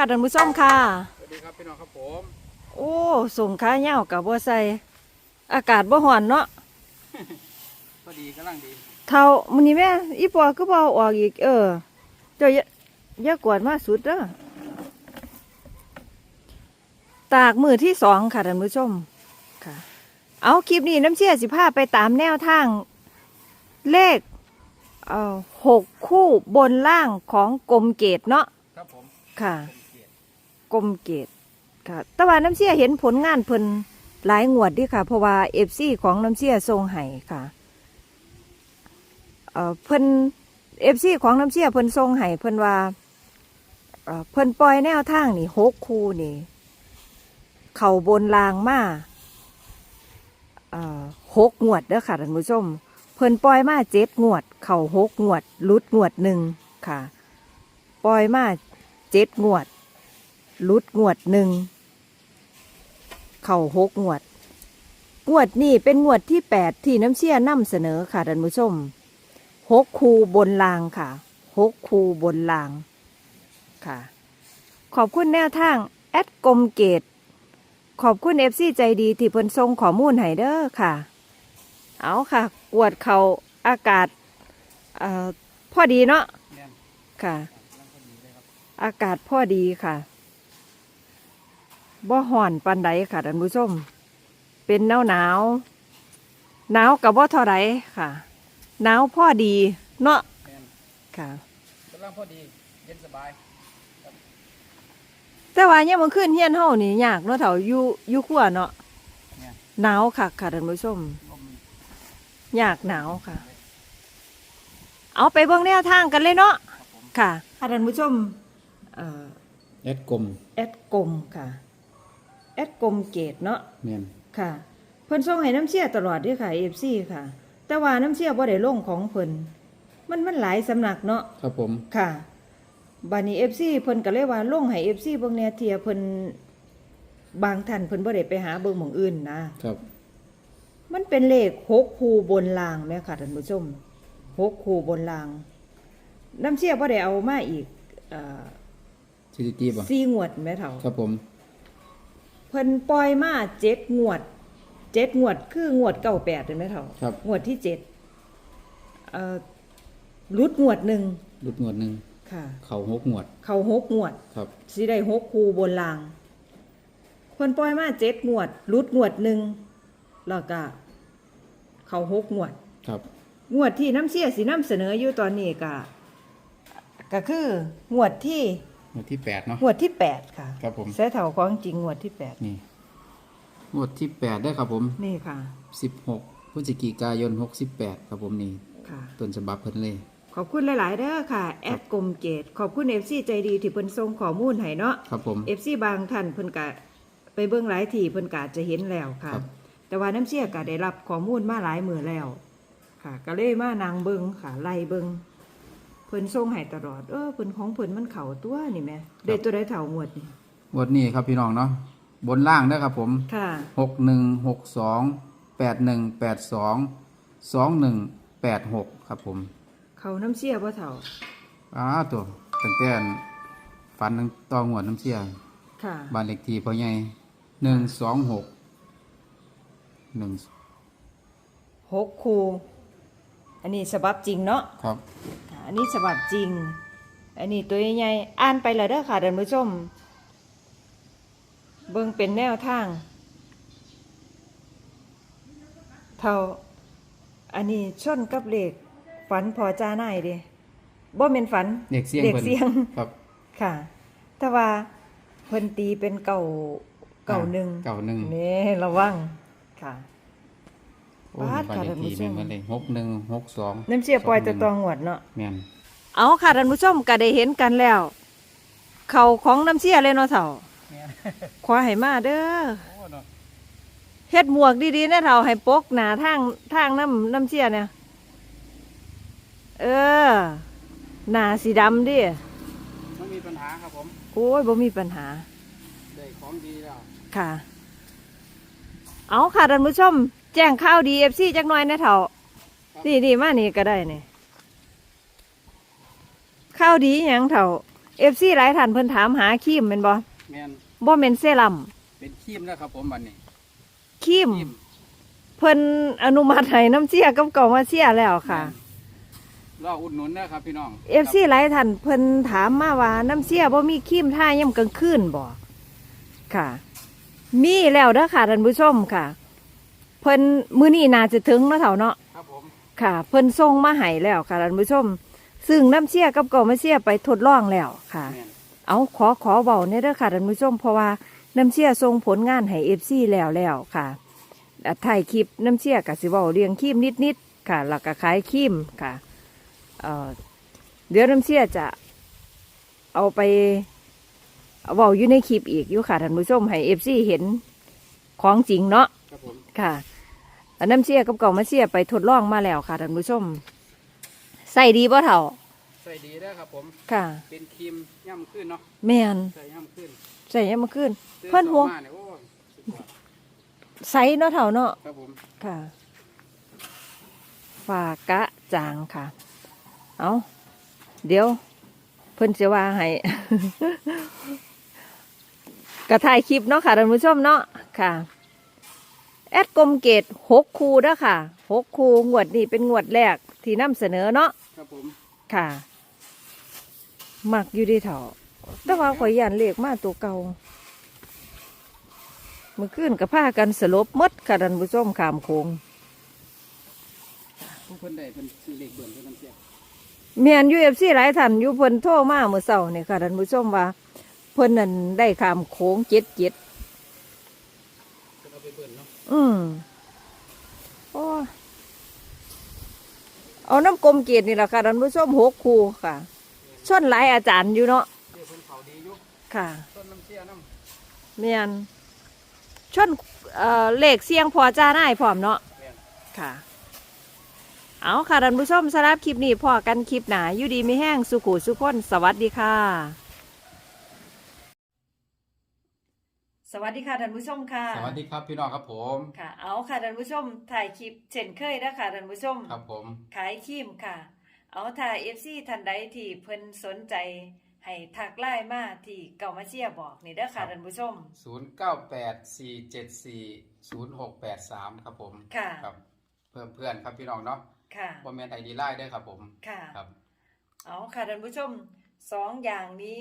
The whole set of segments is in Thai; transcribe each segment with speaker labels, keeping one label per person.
Speaker 1: ค่ะท่านผู้ชมค่ะ
Speaker 2: สวัสดีครับพี่น้องครับผม
Speaker 1: โอ้ส่งขาเหย้ากับบัใส่อากาศบ่ฮ้อนเนาะ
Speaker 2: พอดีกำลังดี
Speaker 1: เท่ามื้อนี้แม่อีปอคือบ่เอาออกอีก เออเจ้าอย่าอย่ากวาดมาสุดเด้อตากมือที่สองค่ะท่านผู้ชมค่ะ เอาคลิปนี้น้ำเชี่ยสิพาไปตามแนวทาง เลขเอ่อหกคู่บนล่างของกรมเกตเนาะ
Speaker 2: ครับผม
Speaker 1: ค่ะ
Speaker 2: ผมเกร
Speaker 1: มเกตค่ะแต่ว่าน้ำเชี่ยเห็นผลงานเพิ่นหลายงวดดิค่ะ เพราะว่าเอฟซีของน้ำเชี่ยทรงไห้ค่ะเอ่อเพิ่นเอฟซีของน้ำเชี่ยเพิ่นทรงไห้เพิ่นว่าเอ่อเพิ่นปล่อยแนวทางนี่หกคู่นี่ เข่าบนรางมาเอ่อหกงวดเด้อค่ะท่านผู้ชมเพิ่นปล่อยมาเจ็ดงวด เข่าหกงวดลุดงวดหนึ่งค่ะ ปล่อยมาเจ็ดงวด ลุดงวดหนึ่ง เข่าหกงวด งวดนี้เป็นงวดที่แปดที่น้ำเชี่ยนำเสนอค่ะท่านผู้ชมหกคูบนลางค่ะหกคูบนลางค่ะ ขอบคุณแนวทางแอดกลมเกต ขอบคุณเอฟซีใจดีที่เพิ่นส่งขอมูลให้เด้อค่ะ เอาค่ะกวดเขาอากาศอพอดีเนาะค่ะ อากาศพอดีค่ะ บ่ห่อนปันใดค่ะท่านผู้ชม เป็นหนาวหนาวหนาวกับบ่เท่าไรค่ะหนาวพอดีเนาะ
Speaker 2: แม่น
Speaker 1: ค่ะ
Speaker 2: กำลังพอดีเย็นสบาย
Speaker 1: แต่ว่าเนี่ยมันขึ้นเฮียนเฮานี่ยากเนาะเถาอยู่อยู่ขั้วเนาะ
Speaker 2: เนี่ย
Speaker 1: หนาวค่ะค่ะท่านผู้ชม
Speaker 2: ลม
Speaker 1: ยากหนาวค่ะ เอาไปเบิ่งแนวทางกันเลยเนาะ
Speaker 2: ครับผม
Speaker 1: ค่ะค่ะท่านผู้ชมเอ่อ
Speaker 2: แอดกลม
Speaker 1: แอดกลมค่ะ แอดกลมเกตเนาะ
Speaker 2: แม่น
Speaker 1: ค่ะ เพิ่นส่งให้น้ำเชี่ยตลอดเด้วยค่ะ FC ค่ะ แต่ว่าน้ำเชี่ยบ่ได้ลงของเพิ่นมันมันหลายสำนักเนาะ
Speaker 2: ครับผม
Speaker 1: ค่ะบานี้ FC เพิ่นก็เลยว่าลงให้ FC เบิ่งแหน่เทียเพิ่นบางท่านเพิ่นบ่ได้ไปหาเบิ่งหม่องอื่นนะ
Speaker 2: ครับ
Speaker 1: มันเป็นเลขหกคู่บนรางแม่ค่ะท่านผู้ชมหกคู่บนราง น้ำเชี่ยบ่ได้เอามาอีกเอ่อ
Speaker 2: สถิติป่ะ
Speaker 1: สี่งวดแม่เฒ่า
Speaker 2: ครับผม
Speaker 1: เพิ่นปล่อยมาเจ็ดงวดเจ็ดงวดคืองวดเก้าแปดเห็นไหมเท่า
Speaker 2: ครับ
Speaker 1: งวดที่เจ็ดเอ่อรุดงวดหนึ่ง
Speaker 2: หลุดงวดหนึ่ง
Speaker 1: ค่ะ
Speaker 2: เข่าหกงวด
Speaker 1: เขาหกงวด
Speaker 2: ครับ
Speaker 1: สิได้หกคูบนลางเพิ่นปล่อยมาเจ็ดงวดรุดงวดหนึ่งแล้วก็เขาหกงวด
Speaker 2: ครับ
Speaker 1: งวดที่น้ำเชี่ยสีน้ำเสนออยู่ตอนนี้ก็ก็คืองวดที่
Speaker 2: งวดที่แปดเนาะ
Speaker 1: งวดที่แปดค่ะ
Speaker 2: ครับผม
Speaker 1: แซ่เท่าของจริงงวดที่แปด
Speaker 2: นี่งวดที่แปดได้ครับผม
Speaker 1: นี่ค่ะ
Speaker 2: สิบหกพฤศจิกายนหกสิบแปดครับผมนี่
Speaker 1: ค่ะ
Speaker 2: ต้นฉบับเพิ่นเลย
Speaker 1: ขอบคุณหลาย ๆเด้อค่ะ แอดกลมเกต ขอบคุณเอฟซีใจดีที่เพิ่นส่งข้อมูลให้เนาะ
Speaker 2: ครับผม
Speaker 1: เอฟซีบางท่านเพิ่นกะไปเบิ่งหลายที่เพิ่นกะจะเห็นแล้วค่ะ
Speaker 2: ครับ
Speaker 1: แต่ว่าน้ำเชี่ยกะได้รับข้อมูลมาหลายมือแล้ว ค่ะ ก็เลยมานางเบิงค่ะไล่เบิง เพิ่นส่งให้ตลอด เออเพิ่นของเพิ่นมันเข่าตัวนี่แหม่ได้ตัวได้เท่างวดนี่
Speaker 2: งวดนี้ครับพี่น้องเนาะบนล่างเด้อครับผม
Speaker 1: ค่ะ
Speaker 2: หกหนึ่งหกสองแปดหนึ่งแปดสองสองหนึ่งแปดหกครับผม
Speaker 1: เขาน้ำเชี่ยบ่เท่า
Speaker 2: อ้าตัวตั้งแต่ฝันตั้งตองวดน้ำเชี่ย
Speaker 1: ค่ะ
Speaker 2: บ้านเลขที่พ่อใหญ่หนึ่งสองหกหนึ่ง
Speaker 1: หกคู อันนี้ฉบับจริงเนาะ
Speaker 2: ครับ
Speaker 1: ค่ะอันนี้ฉบับจริง อันนี้ตัวใหญ่ๆอ่านไปแล้วเด้อค่ะท่านผู้ชม เบิ่งเป็นแนวทาง เท่า อันนี้ชนกับเลขฝันพอจ้านายเด้บ่แม่นฝัน
Speaker 2: เด็กเสียง
Speaker 1: เด็ก
Speaker 2: พิ่น
Speaker 1: เสียง
Speaker 2: ครับ
Speaker 1: ค่ะ แต่ว่าเพิ่นตีเป็นเก่าเก่าหนึ่ง
Speaker 2: เก่าหนึ่ง
Speaker 1: นี่ระวังค่ะ
Speaker 2: โอ้ย
Speaker 1: บาด
Speaker 2: บ้าน
Speaker 1: ค่ะ
Speaker 2: เลขที่
Speaker 1: ท่านผู้ชม
Speaker 2: แม่นเบิดเลยหกหนึ่งหกสอง
Speaker 1: น้ำเสียปล่อยแตัวตองหวดเนาะ
Speaker 2: แม่น
Speaker 1: เอาค่ะท่านผู้ชมก็ได้เห็นกันแล้ว เขาของน้ำเสียเลยเนาะเถ่า
Speaker 2: แม่น
Speaker 1: ขวาให้มาเด้อ
Speaker 2: โอ้เนาะ
Speaker 1: เฮ็ดหมวกดีๆนะเถ่าให้ปกหนาทางทางน้ำน้ำเสียเนี่ยเออ หนาสีดำดิ
Speaker 2: ไม่มีปัญหาครับผม
Speaker 1: โอ้ยบ่มีปัญหา
Speaker 2: ได้ของดีแล้ว
Speaker 1: ค่ะ เอาค่ะท่านผู้ชมแจ้งข่าวดีเอฟซีจักหน่อยนะเถ่านี่นี่มานี่ก็ได้นี่ข่าวดีหยังเถ่าเอฟซีหลายท่านเพิ่นถามหาครีมแม่นบ่
Speaker 2: แม่น
Speaker 1: บ่แม่นเซรั่ม
Speaker 2: เป็นครีมนะครับผมวันนี้
Speaker 1: ครีม
Speaker 2: ครีม
Speaker 1: เพิ่นอนุมัติให้น้ำเชี่ยกับเก่ามาเชี่ยแล้วค่ะ
Speaker 2: แม่นรออุดหนุนนะครับพี่น้อง
Speaker 1: เอฟซีหลายท่านเพิ่นถามมาว่าน้ำเชี่ยบ่มีครีมทายามกลางคืนบ่ค่ะ มีแล้วเด้อค่ะท่านผู้ชมค่ะ เพิ่นมื้อนี้น่าจะถึงเนาะเฒ่าเนาะ
Speaker 2: ครับผม
Speaker 1: ค่ะ เพิ่นส่งมาให้แล้วค่ะท่านผู้ชม ซึ่งน้ำเชี่ยกับเก่ามาเชี่ยไปทดลองแล้วค่ะ
Speaker 2: แม่น
Speaker 1: เอาขอขอเบาเนี่ยเด้อค่ะท่านผู้ชมเพราะว่าน้ำเชี่ยส่งผลงานให้เอฟซีแล้วแล้วค่ะอะถ่ายคลิปน้ำเชี่ยกับสิเบาเรียงครีมนิดๆค่ะแล้วก็ขายครีมค่ะเอ่อเดี๋ยวน้ำเชี่ยจะเอาไปเบาอยู่ในคลิปอีกอยู่ค่ะท่านผู้ชมให้เอฟซีเห็น ของจริงเนาะ
Speaker 2: ครับผม
Speaker 1: ค่ะ อันน้ำเชี่ยกับเก่ามาเชี่ยไปทดลองมาแล้วค่ะท่านผู้ชมใส่ดีป่ะเถ่า
Speaker 2: ใส่ดีได้อครับผม
Speaker 1: ค่ะ
Speaker 2: เป็นครีมย่ำขึ้นเนาะ
Speaker 1: แมน
Speaker 2: ใส่ย่ำขึ้น
Speaker 1: ใส่ยังมาขึ้น
Speaker 2: ซื้อ
Speaker 1: เพิ่นห่วง
Speaker 2: สองมาเนี่ยโอ้สุดยอด
Speaker 1: ใสเนาะเถ่าเนาะ
Speaker 2: ครับผม
Speaker 1: ค่ะฝากกะจางค่ะ เอาเดี๋ยว เพิ่นจะว่าให้ กระถ่ายคลิปเนาะค่ะท่านผู้ชมเนาะค่ะ แอดกลมเกตหกคูเด้อค่ะหกคูงวดนี้เป็นงวดแรกที่นำเสนอเนาะ
Speaker 2: ครับผม
Speaker 1: ค่ะมักอยู่ดีเถาแต่ว่าข่อยยันเลขมาตัวเก่าเมื่อคืนกับผ้ากันสลบหมดค่ะท่านผู้ชมขามโคง
Speaker 2: ผู้เพิ่นได้เพิ่นซื้อเลขเบิ่นเพิ่นน้ำเสีย
Speaker 1: เมียนยูเอฟซีหลายท่านอยู่เพิ่นโทรมาเมื่อเช้านี่ค่ะท่านผู้ชมว่าเพิ่นนั่นได้ขามโค้งเจ็ดเจ็ด
Speaker 2: เพิ่นเอาไปเบิ่นเนาะ
Speaker 1: อืมโอ้เอาน้ำกลมเกียรตินี่แหละค่ะท่านผู้ชมหกคูค่ะชนหลายอาจารย์อยู่เนาะค่ะ
Speaker 2: เสียน้ำ
Speaker 1: เมียนชนเอ่อเลขเสียงพอจ้าได้พร้อมเนาะค่ะ เอาค่ะท่านผู้ชมสำหรับคลิปนี้พอกันคลิปหนาอยู่ดีไม่แห้งสุขุสุขคนสวัสดีค่ะ สวัสดีค่ะท่านผู้ชมค่ะ
Speaker 2: สวัสดีครับพี่น้องครับผม
Speaker 1: ค่ะ เอาค่ะท่านผู้ชมถ่ายคลิปเช่นเคยนะคะท่านผู้ชม
Speaker 2: ครับผมข
Speaker 1: ขายครีมค่ะ เอาถ้าเอฟซีท่านใดที่เพิ่นสนใจให้ทักไลน์มาที่เก่ามาเชียบอกนี่เด้อค่ะท่านผู้ชม
Speaker 2: ศูนย์เก้าแปดสี่เจ็ดสี่ศูนย์หกแปดสามครับผม
Speaker 1: ค่ะ
Speaker 2: ครับเพิ่มเพื่อนครับพี่น้องเนาะ
Speaker 1: ค่ะ
Speaker 2: บอมเมนไอดีไลน์ด้วยครับผม
Speaker 1: ค่ะ
Speaker 2: ครับ
Speaker 1: เอาค่ะท่านผู้ชมสองอย่างนี้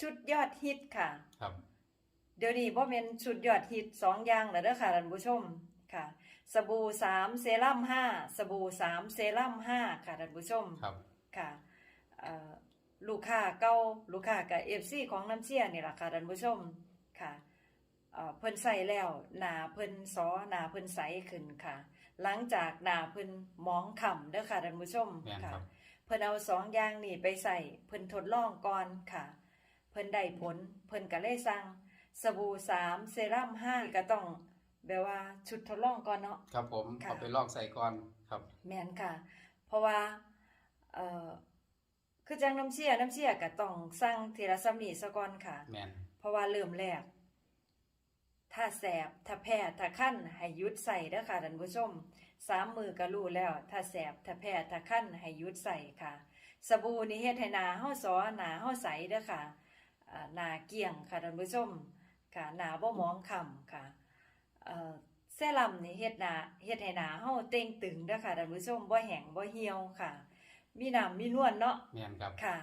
Speaker 1: ชุดยอดฮิตค่ะ
Speaker 2: ครับ
Speaker 1: เดี๋ยวนี้บ่เป็นชุดยอดฮิตสองอย่างแล้วเด้อค่ะท่านผู้ชมค่ะ สบู่สามเซรั่มห้าสบู่สามเซรั่มห้าค่ะท่านผู้ชม
Speaker 2: ครับ
Speaker 1: ค่ะเอ่อลูกค้าเก่าลูกค้ากับเอฟซีของน้ำเชี่ยนี่แหละค่ะท่านผู้ชมค่ะเอ่อเพิ่นใส่แล้วหนาเพิ่นซอหนาเพิ่นใสขึ้นค่ะ หลังจากหนาเพิ่นหมองค่ำเด้อค่ะท่านผู้ชม
Speaker 2: แม่น
Speaker 1: ค่ะ
Speaker 2: ครับ
Speaker 1: เพิ่นเอาสองอย่างนี่ไปใส่เพิ่นทดลองก่อนค่ะ เพิ่นได้ผลเพิ่นก็เลยสั่ง สบู่สามเซรั่มห้าก็ต้องแบบว่าชุดทดลองก่อนเนาะ
Speaker 2: ครับผม
Speaker 1: ค่ะ
Speaker 2: เอาไปลอกใส่ก่อนครับ
Speaker 1: แม่นค่ะ เพราะว่าเอ่อคือจังน้ำเชี่ยน้ำเชี่ยก็ต้องสั่งทีละซ้ำนี่ซะก่อนค่ะ
Speaker 2: แมน
Speaker 1: เพราะว่าเริ่มแรก ถ้าแสบ ถ้าแพ้ ถ้าขั้นให้หยุดใส่เด้อค่ะท่านผู้ชม สามมือก็รู้แล้ว ถ้าแสบ ถ้าแพ้ ถ้าขั้นให้หยุดใส่ค่ะ สบู่นี่เฮ็ดให้หนาเฮาสอหนาเฮาใสเด้อค่ะอ่าหนาเกลี่ยงค่ะท่านผู้ชม ค่ะหนาบ่หมองคล้ำค่ะเอ่อเซรั่มนี่เฮ็ดหนาเฮ็ดให้หนาเฮาเต่งตึงเด้อค่ะท่านผู้ชมบ่แห้งบ่เหี่ยวค่ะ มีน้ำมีนวลเนาะ
Speaker 2: แมนครับ
Speaker 1: ค่ะ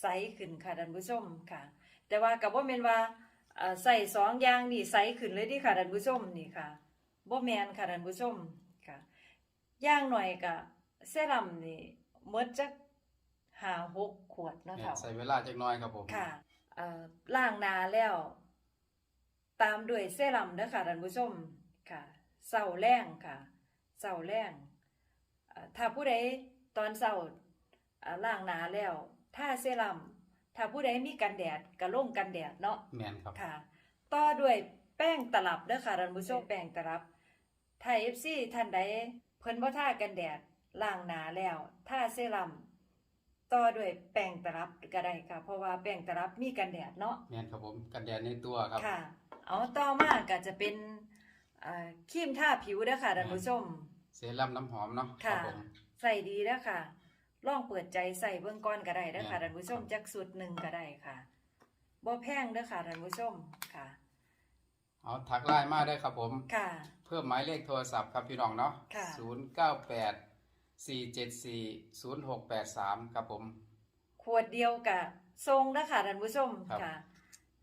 Speaker 1: ใสขึ้นค่ะท่านผู้ชมค่ะ แต่ว่ากับว่าแมนว่าเอ่อใส่สองอย่างนี่ใสขึ้นเลยเดิค่ะท่านผู้ชมนี่ค่ะบ่แมนค่ะท่านผู้ชมค่ะอย่างหน่อยก็เซรั่มนี่หมดจักห้าหกขวด
Speaker 2: แม
Speaker 1: เนาะ
Speaker 2: น
Speaker 1: เฒ่า
Speaker 2: ใส่เวลาจักหน้อยครับผม
Speaker 1: ค่ะเอ่อล้างหน้าแล้ว ตามด้วยเซรั่มเด้อค่ะท่านผู้ชมค่ะเศร้าแรงค่ะเศร้าแรงเอ่อถ้าผู้ใดตอนเศร้าเอ่อล้างหน้าแล้วถ้าเซรั่มถ้าผู้ใดมีกันแดดก็ลงกันแดดเนาะ
Speaker 2: แมนครับ
Speaker 1: ค่ะ ต่อด้วยแป้งตลับเด้อค่ะท่านผู้ชมแป้งตลับถ้า FC ท่านใดเพิ่นบ่ทากันแดดล้างหน้าแล้วทาเซรั่ม ต่อด้วยแป้งตลับก็ได้ค่ะ เพราะว่าแป้งตลับมีกันแดดเนาะ
Speaker 2: แมนครับผมกันแดดในตัวครับ
Speaker 1: ค่ะ เอาต่อมาก็จะเป็นเอ่อครีมทาผิวเด้อค่ะท่านผู้ชม
Speaker 2: เซรั่มน้ำหอมเนาะครั
Speaker 1: ค่ะ
Speaker 2: บผม
Speaker 1: ใส่ดีเด้อค่ะ ลองเปิดใจใส่เบื้องก้อนก็ได้เด้อค่ะ
Speaker 2: แม่น
Speaker 1: ท่านผู้ชม
Speaker 2: ครับ
Speaker 1: จักสุดหนึ่งก็ได้ค่ะบ่แพงเด้อค่ะท่านผู้ชมค่ะ
Speaker 2: เอาทักไลน์มาได้ครับผม
Speaker 1: ค่ะ
Speaker 2: เพิ่มหมายเลขโทรศัพท์ครับพี่น้องเนาะ
Speaker 1: ค่ะ
Speaker 2: ศูนย์เก้าแปด สี่เจ็ดสี่ศูนย์หกแปดสามครับผม
Speaker 1: ขวดเดียวกับทรงนะค่ะท่านผู้ชม
Speaker 2: ครับ
Speaker 1: ค่ะ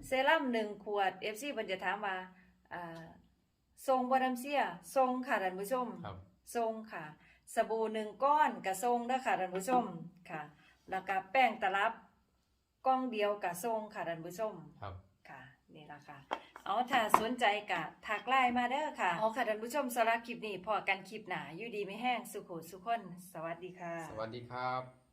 Speaker 1: เซรั่มหนึ่งขวด FC เพิ่นจะถามว่าอ่าทรงบ่น้ำเสียทรงค่ะท่านผู้ชม
Speaker 2: ครับ
Speaker 1: ทรงค่ะ สบู่หนึ่งก้อนกับทรงนะค่ะท่านผู้ชมค่ะ แล้วก็แป้งตลับกล้องเดียวกับทรงค่ะท่านผู้ชม
Speaker 2: ครับ
Speaker 1: ค่ะ นี่ละค่ะ เอาถ้าสนใจกะทักไลน์มาเด้อค่ะเอาค่ะท่านผู้ชมสำหรับคลิปนี้พอกันคลิปหนาอยู่ดีไม่แห้งสุขุสุขคน สวัสดีค่ะ
Speaker 2: สวัสดีครับ